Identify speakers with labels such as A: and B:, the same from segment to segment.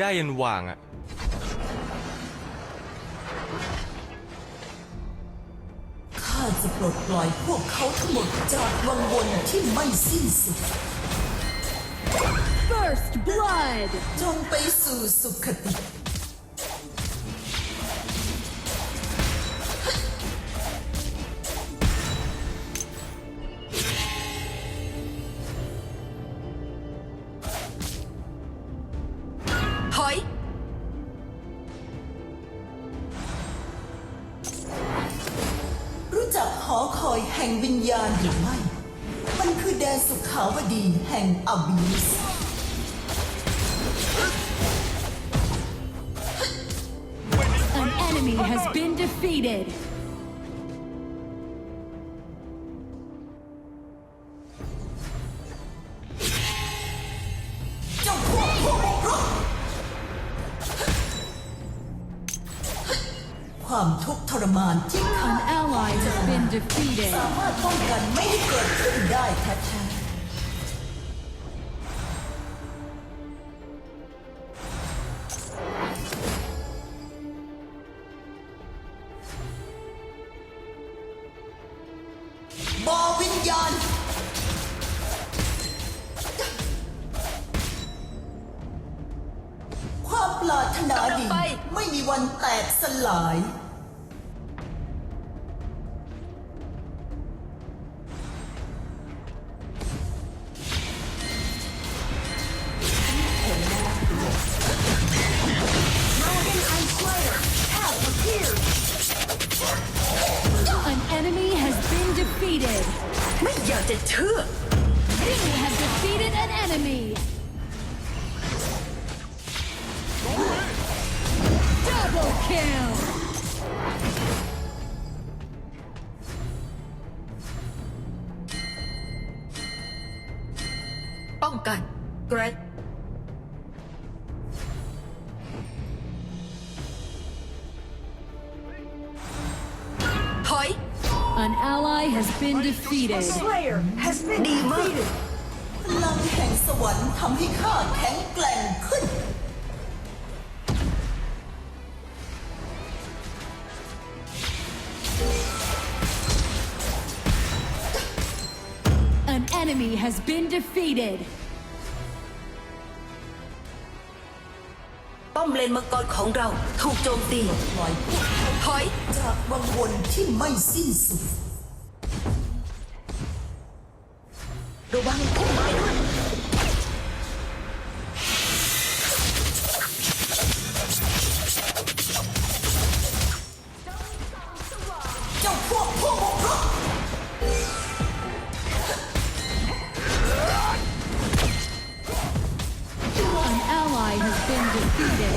A: ได้ยัน
B: วางอะ
C: ข้าจะปลดปล่อย พวกเขาทั้งหมดจากวังวนที่ไม่สิ้นสุด
D: First blood
C: จงไปสู่สุขติันหรือไม่มันคือแดนสุขาวดีแห่งอบิส
D: An enemy has been defeated.
C: ความทุกข์ทรมานที่
D: An ally has been defeated.
C: สามารถป้องกันไม่ให้เกิดขึ้นได้แท้
D: An enemy has been defeated. We have defeated an enemy. Double kill!
A: Great. Hoi.
D: An ally has been defeated.
E: A slayer has been defeated.
D: has been defeated.
A: Bom lên mất con khổng rau, thu trôm tì. Hỏi, จา
C: กวังวนที่ไม่สิ้นสุด
A: ระวังพุ่มไม้ด้วย
C: เจ้าพวก
D: พุ่ม defeated.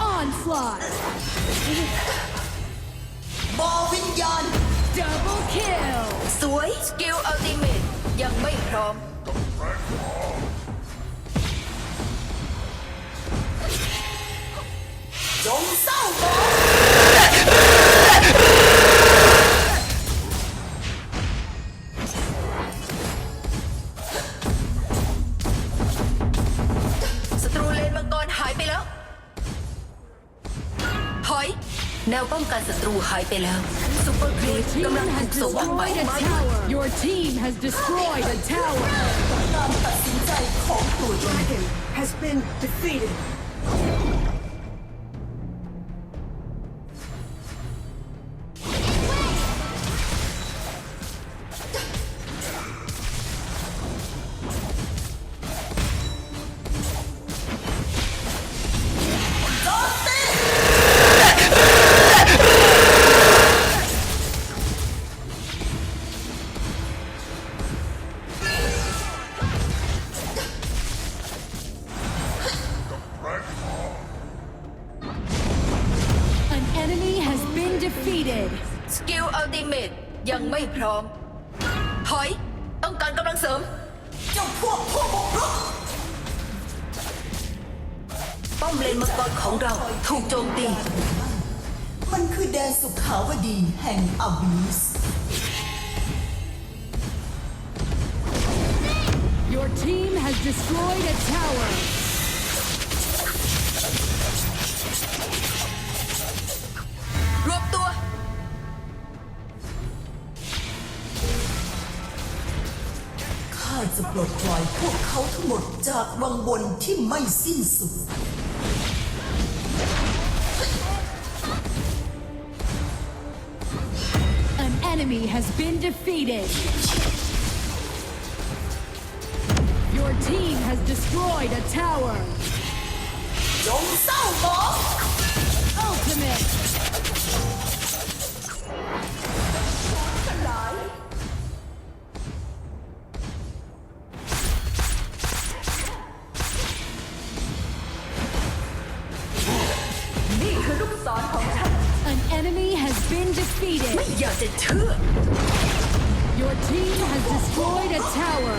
D: Onslaught.
C: Ball
D: Double kill.
A: not
C: จงเศร้าบอ
A: ล
D: Destroyed a tower. Your team has destroyed a tower.
C: dragon has been defeated. defeated สกิลอัลติเม
E: ต
A: ยังไม่พร้อมถอยต้องการกำลังเสริม
C: เจ้าพวกพวกบุกรุก
A: ป้อมเลนมังกรของเราถูกโจมตี
C: มันคือแดนสุขาวดีแห่งอาบิส
D: Your team has destroyed a tower. า
C: จะปลดปล่อยพวกเขาทั้งหมดจากวังวนที่ไม่สิ้นสุด
D: An enemy has been defeated. Your team has destroyed a tower.
C: จงเศร้าบอ
E: ก Ultimate.
D: An enemy has been
A: ไม่ defeated. took
D: Your team has destroyed a tower.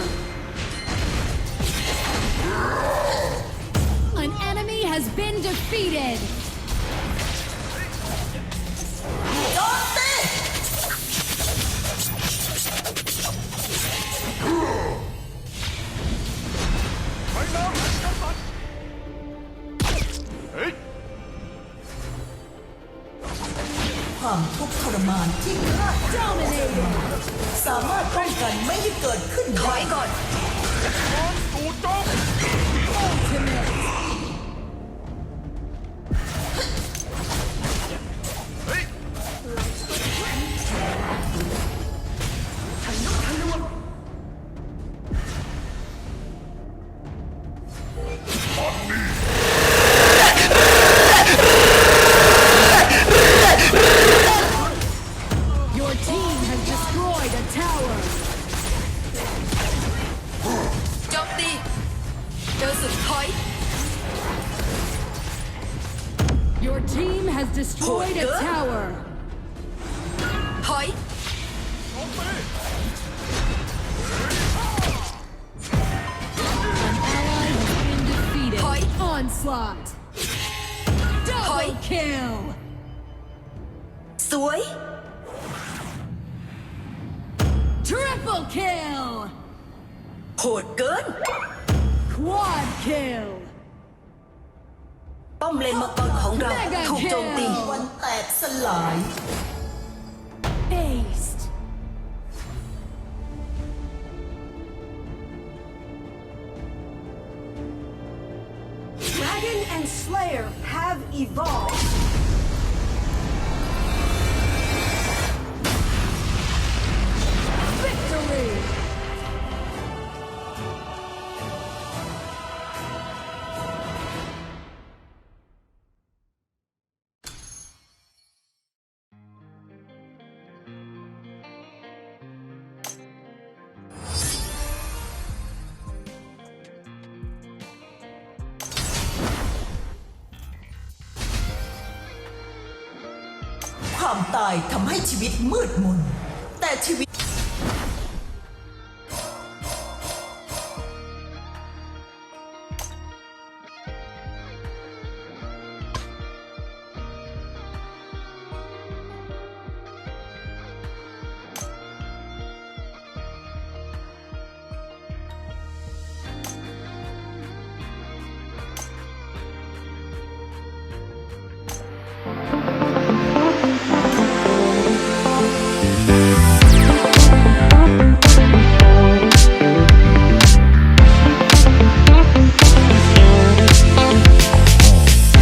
D: An enemy has been defeated.
C: ความทุกข์ทรมาน ที่้าเจ้าไม่สามารถป้องกันไม่ให้เกิดขึ้น
A: ถอยก่อนโดนปูจงโอ้เทม
D: t น has destroyed a tower.
A: Hoi.
D: An ally has been defeated.
A: Hoi.
D: Onslaught. Double
A: Hoi.
D: kill.
A: Soy.
D: Triple kill.
A: good.
D: Quad kill.
A: ป้อมเลนมังกรของเรา
D: Mega
A: ถูกโจมตี
D: kill
C: วันแตกสลาย
D: Aced.
C: ความตายทำให้ชีวิตมืดมนแต่ชีวิต